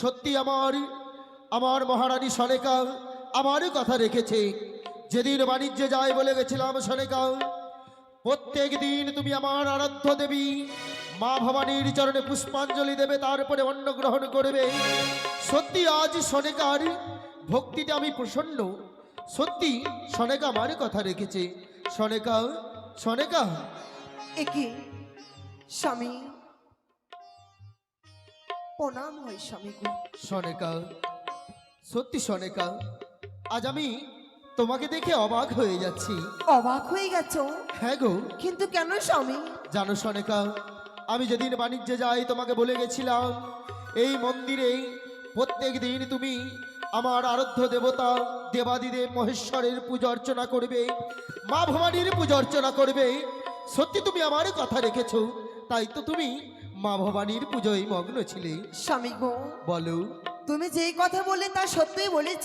সত্যি আমার আমার মহারানী সনেকা আমার কথা রেখেছে। যেদিন বাণিজ্যে যায় বলে গেছিলাম সনেকা প্রত্যেক দিন তুমি আমার আরাধ্য দেবী, মা ভবানীর চরণে পুষ্পাঞ্জলি দেবে, তারপরে অন্ন গ্রহণ করবে। সত্যি আজ সনেকার ভক্তিটা আমি প্রসন্ন। সত্যি সনেকা আমার কথা রেখেছে। সনেকা সনেকা একে, স্বামী। প্রণাম হয় স্বামী সনেকা সত্যি সনেকা আজ আমি তোমাকে দেখে অবাক হয়ে যাচ্ছি। অবাক হয়ে গেছো? হ্যাঁ গো। কিন্তু কেন স্বামী? জানো সনেকা আমি যেদিন বাণিজ্যে যাই তোমাকে বলে গেছিলাম এই মন্দিরে প্রত্যেক দিন তুমি আমার আরাধ্য দেবতা দেবাদিদেব মহেশ্বরের পূজা অর্চনা করবে মা ভবানীর পূজা অর্চনা করবে। সত্যি তুমি আমার কথা রেখেছো তাই তো তুমি মা ভবানীর পুজোয় মগ্ন ছিলে স্বামী গো বলো। তুমি যেই কথা বললে তা সত্যিই বলেছ।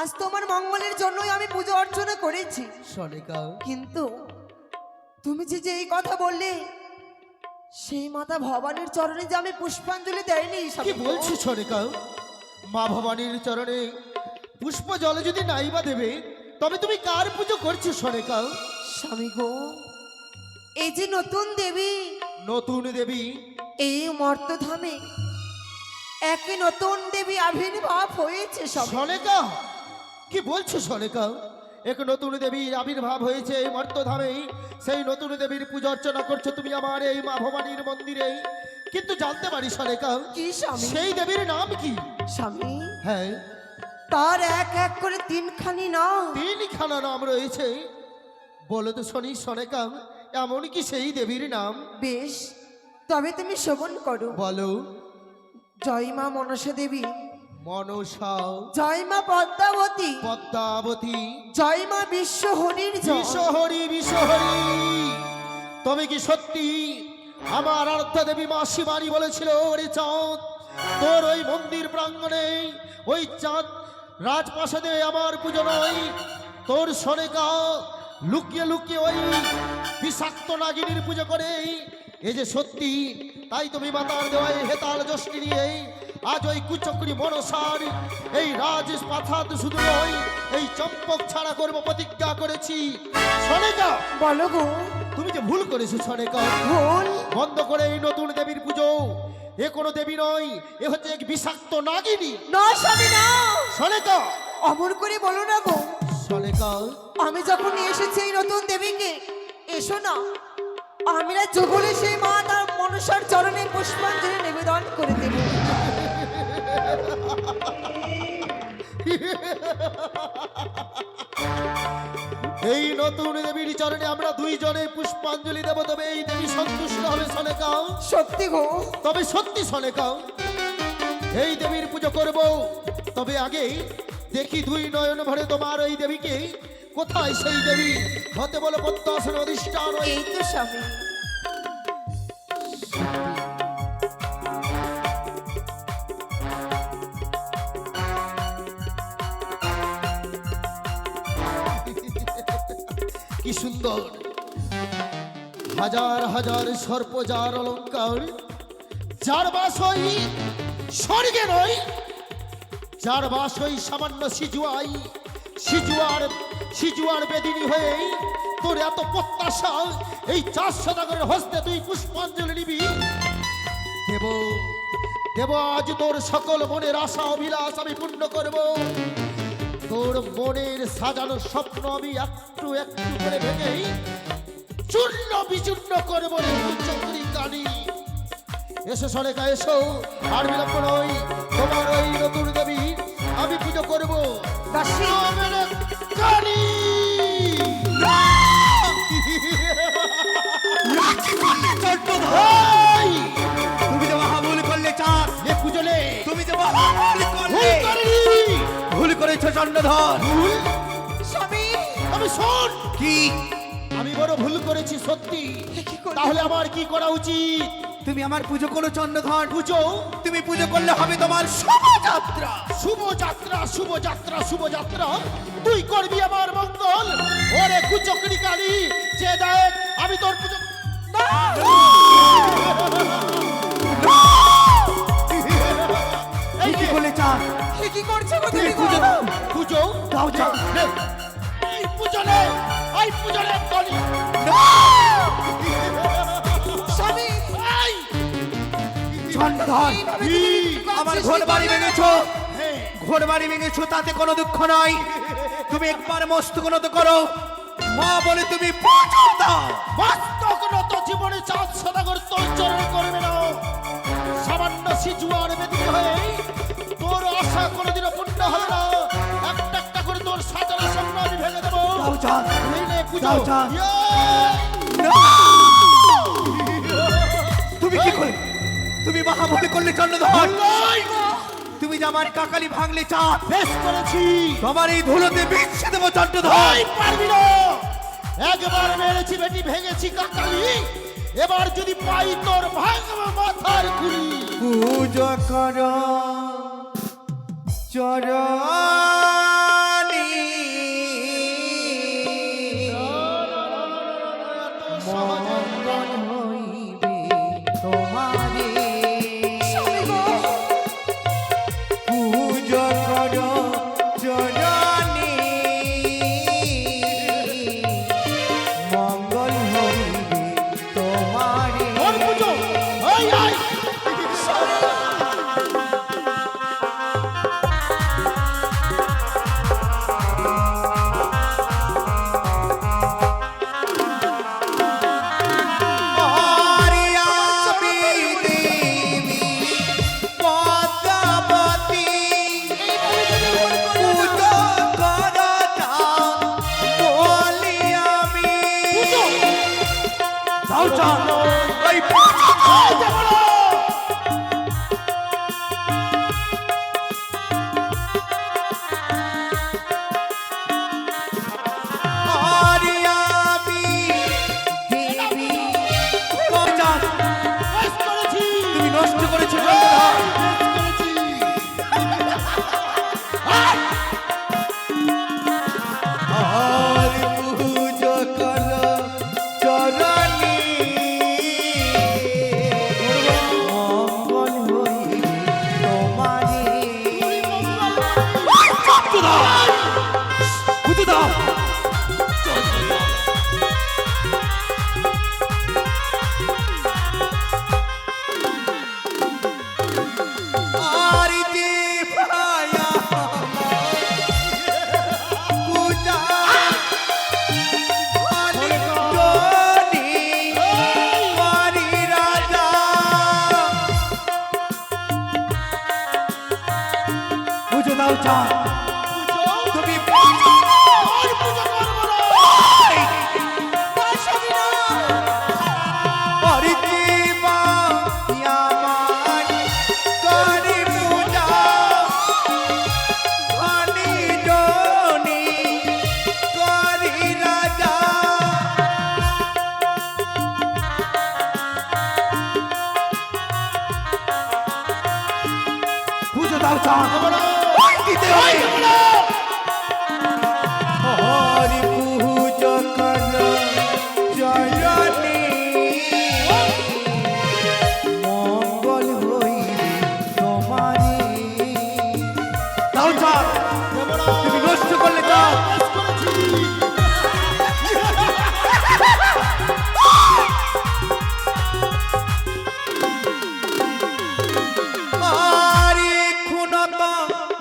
আজ তোমার মঙ্গলের জন্যই আমি পুজো অর্চনা করেছি। সনেকা। কিন্তু তুমি যে যে কথা বললে সেই মাতা ভবানীর চরণে যে আমি পুষ্পাঞ্জলি দেয়নি কি। বলছো সনেকা? মা ভবানীর চরণে পুষ্প জল যদি নাই বা দেবে তবে তুমি কার পুজো করছ সনেকা? স্বামী গো এই যে নতুন দেবী নতুন দেবী। এই মর্তধামে একই নতুন দেবী আবির্ভাব হয়েছে সনেকা কি বলছো সনেকা? এক নতুন দেবীর আবির্ভাব হয়েছে এই মর্তধামে। সেই নতুন দেবীর পূজা অর্চনা করছ তুমি আমার এই মা ভবানীর মন্দিরে। কিন্তু জানতে পারি সনেকা কি স্বামী? সেই দেবীর নাম কি? স্বামী? হ্যাঁ। তার এক এক করে তিনখানি নাম। তিনখানা নাম রয়েছে। বলো তো শনি সনেকা এমন কি সেই দেবীর নাম। বেশ তবে তুমি শ্রবণ করো। বলো। জয় মা মনসা দেবী। মনসা। জয় মা পদ্মাবতী। পদ্মাবতী। জয় মা বিশ্ব হরির জয়। বিশ্বহরি বিশ্বহরি। তবে কি সত্যি আমার আরাধ্যা দেবী মা শিবানী বলেছিল ওরে চাঁদ তোর ওই মন্দির প্রাঙ্গণে ওই চাঁদ রাজপ্রাসাদে আমার পুজো নয় তোর সরে সনেকা লুকিয়ে লুকিয়ে ওই বিষাক্ত নাগিনীর পুজো করে এ যে সত্যি তাই তুমি মাতার দেওয়ায় হেতাল যষ্টি নিয়ে আজ ওই কুচক্রি মনসার এই রাজ পাথাত শুধু নয় এই চম্পক ছাড়া করব প্রতিজ্ঞা করেছি। সনেকা! বলো গো। তুমি যে ভুল করেছ সনেকা। ভুল? বন্ধ করে এই নতুন দেবীর পুজো। এ কোনো দেবী নয় এ হচ্ছে এক বিষাক্ত নাগিনী। না। সনেকা! অমর করে বলো না গো। সনেকা আমি যখন এসেছি এই নতুন দেবীকে এসো না। আমরা যুগলে সেই মা তার মনসার চরণে পুষ্পাঞ্জলি নিবেদন করে দেব। এই নতুন দেবীর চরণে আমরা দুই দুইজনে পুষ্পাঞ্জলি দেব তবে এই দেবী সন্তুষ্ট হবে সনেকা সত্যি গো। তবে সত্যি সনেকা এই দেবীর পুজো করব তবে আগে দেখি দুই নয়ন ভরে তোমার এই দেবীকে। কোথায় সেই দেবী? হতে বলো পদ্মাসন অধিষ্ঠান এই তো স্বামী। কি সুন্দর। হাজার হাজার সর্পজার অলঙ্কার যার বাস ওই স্বর্গে নয় যার বাস ওই সামান্য সিজুয়াই, সিজুয়ার সিজুয়ার বেদিনী হয়ে তোর এত প্রত্যাশা, এই চার শতাগরের হস্তে তুই পুষ্পাঞ্জলি নিবি। দেব দেব, আজ তোর সকল মনের আশা, অভিলাষ আমি পূর্ণ করব। তোর মনের সাজানো স্বপ্ন আমি একটু একটু করে ভেঙেই চূর্ণ বিচূর্ণ করব চৌধুরী কানি এসো সরেকা এসো। আর বিলম্ব নয় তোমার ওই নতুন দেবী আমি পুজো করব! তুমি যে মহাভুল করলে চাঁদ। তুমি মহাভুল করলে। ভুল করেছ। চন্দ্রধর। ভুল? স্বামী। তবে শোন। কি? আমি বড় ভুল করেছি সত্যি। তাহলে আমার কি করা উচিত? তুমি আমার পুজো করো চন্দ্রধর পুজো? তুমি পুজো করলে হবে তোমার শুভ শুভযাত্রা শুভযাত্রা শুভযাত্রা। তুই করবি আমার মঙ্গল। ওরে কুচকরিকারী যে দায় আমি তোর পুজো এই কি বলে চা? কি করছে গো তুমি পুজো দাও। পুজো? দাও চা। এই বিবাদ আমার ঘর বাড়ি ভেঙেছো? ঘর বাড়ি ভেঙেছো তাতে কোনো দুঃখ নাই। তুমি একবার মস্তকনত করো। মা বলে তুমি পুজো দাও মস্তক নত জীবনে চাঁদ সদাগর তোর চরণে করবে না। সামান্য শিশু আর বেদিত হয়ে তোর আশা কোনোদিনও পূর্ণ হবে না। একটা একটা করে তোর সাজানো স্বপ্ন আমি ভেঙে দেবো। ইয়ে! তুমি কি করে? তুমি মহা বলে করলে চন্দ্রধর তুমি যে আমার কাকালি ভাঙলে চা বেশ করেছি তোমার এই ধুলোতে বিচ্ছে দেবো চন্দ্রধর পারবি না একবার মেরেছি বেটি ভেঙেছি কাকালি এবার যদি পাই তোর ভাঙবো মাথার খুলি পুজো কর চরণী মঙ্গল হইবে তোমারে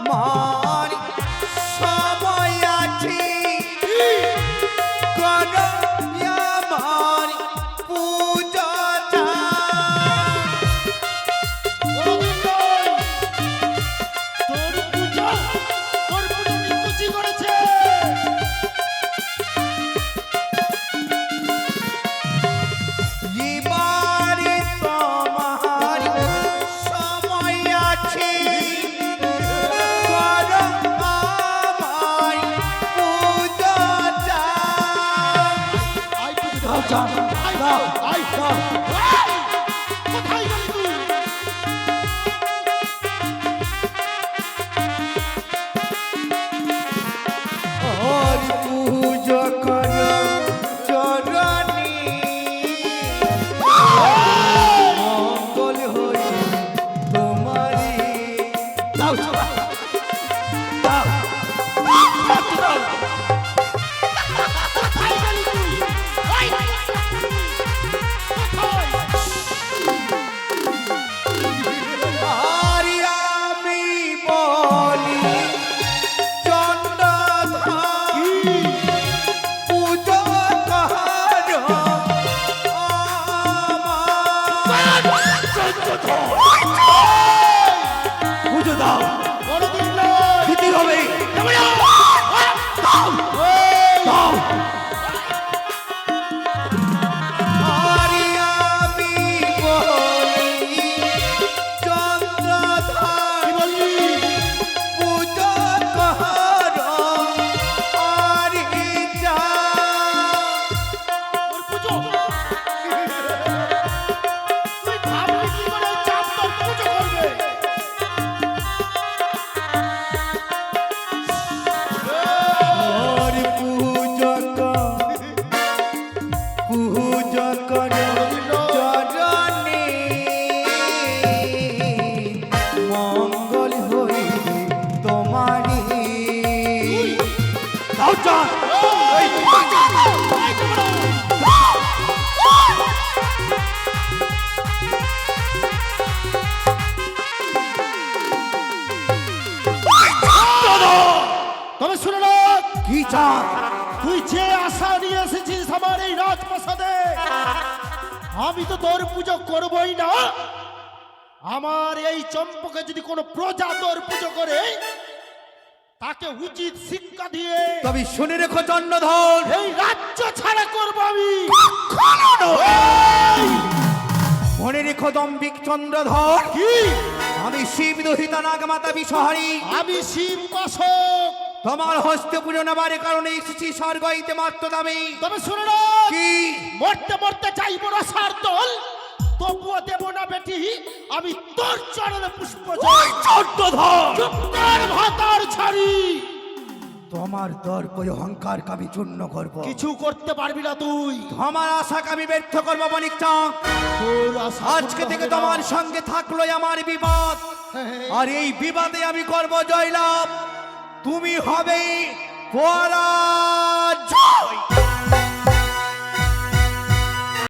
அம்மா কি তুই যে আশা নিয়ে এসেছিস আমার এই রাজপ্রাসাদে আমি তো তোর পুজো করবই না। আমার এই চম্পকে যদি কোনো প্রজা তোর পুজো করে তাকে উচিত শিক্ষা দিয়ে তবে শুনে রেখো চন্দ্রধর এই রাজ্য ছাড়া করব আমি! মনে রেখো দম্বিক চন্দ্রধর। কি? আমি শিব দহিতা নাগমাতা বিষহারী। আমি শিব পাশক। তোমার হস্তে পুজো নেবার কারণে এসেছি স্বর্গ হইতে মাত্র দামি তবে শুনে কি? মরতে মরতে চাইব না সার দল। তবুও দেব না বেটি আমি তোর চরণে পুষ্প ভাতার ছাড়ি। তোমার দর্প অহংকার আমি চূর্ণ করব। কিছু করতে পারবি না তুই। আমার আশাকে আমি ব্যর্থ করব আশা আজকে থেকে তোমার সঙ্গে থাকল আমার বিবাদ। আর এই বিবাদে আমি করব জয়লাভ। তুমি হবে পরাজয়।